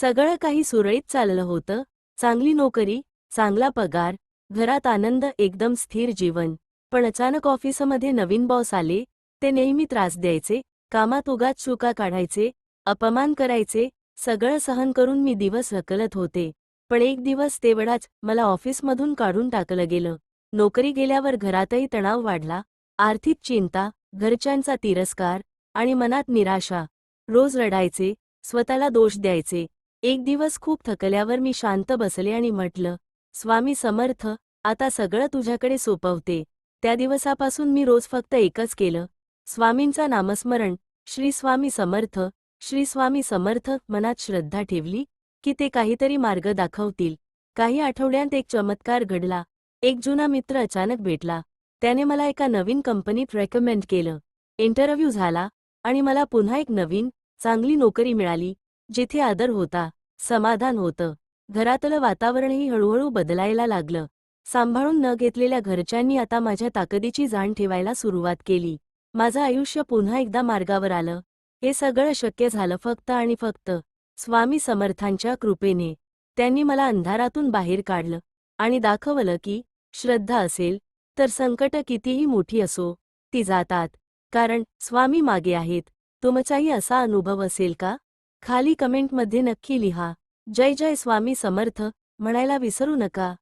सगळं काही सुरळीत चाललं होतं. चांगली नोकरी चांगला पगार घरात आनंद एकदम स्थिर जीवन. पण अचानक ऑफिसमध्ये नवीन बॉस आले. ते नेहमी त्रास द्यायचे कामात उगाच चुका काढायचे अपमान करायचे सगळं सहन करून मी दिवस हकलत होते. पण एक दिवस तेवढाच मला ऑफिसमधून काढून टाकलं गेलं. नोकरी गेल्यावर घरातही तणाव वाढला. आर्थिक चिंता घरच्यांचा तिरस्कार आणि मनात निराशा. रोज रडायचे स्वतःला दोष द्यायचे. एक दिवस खूप थकल्यावर मी शांत बसले आणि म्हटलं स्वामी समर्थ आता सगळं तुझ्याकडे सोपवते. त्या दिवसापासून मी रोज फक्त एकच केलं. स्वामींचा नामस्मरण श्री स्वामी समर्थ श्री स्वामी समर्थ मनात श्रद्धा ठेवली की ते काहीतरी मार्ग दाखवतील. काही आठवड्यांत एक चमत्कार घडला. एक जुना मित्र अचानक भेटला. त्याने मला एका नवीन कंपनीत रेकमेंड केलं. इंटरव्ह्यू झाला आणि मला पुन्हा एक नवीन चांगली नोकरी मिळाली. जिथे आदर होता समाधान होतं. घरातलं वातावरणही हळूहळू बदलायला लागलं. सांभाळून न घेतलेल्या घरच्यांनी आता माझ्या ताकदीची जाण ठेवायला सुरुवात केली. माझं आयुष्य पुन्हा एकदा मार्गावर आलं. हे सगळं शक्य झालं फक्त आणि फक्त स्वामी समर्थांच्या कृपेने. त्यांनी मला अंधारातून बाहेर काढलं आणि दाखवलं की श्रद्धा असेल तर संकट कितीही मोठी असो ती जातात. कारण स्वामी मागे आहेत. तुमचाही असा अनुभव असेल का? खाली कमेंटमध्ये नक्की लिहा. जय जय स्वामी समर्थ. म्हणायला विसरू नका.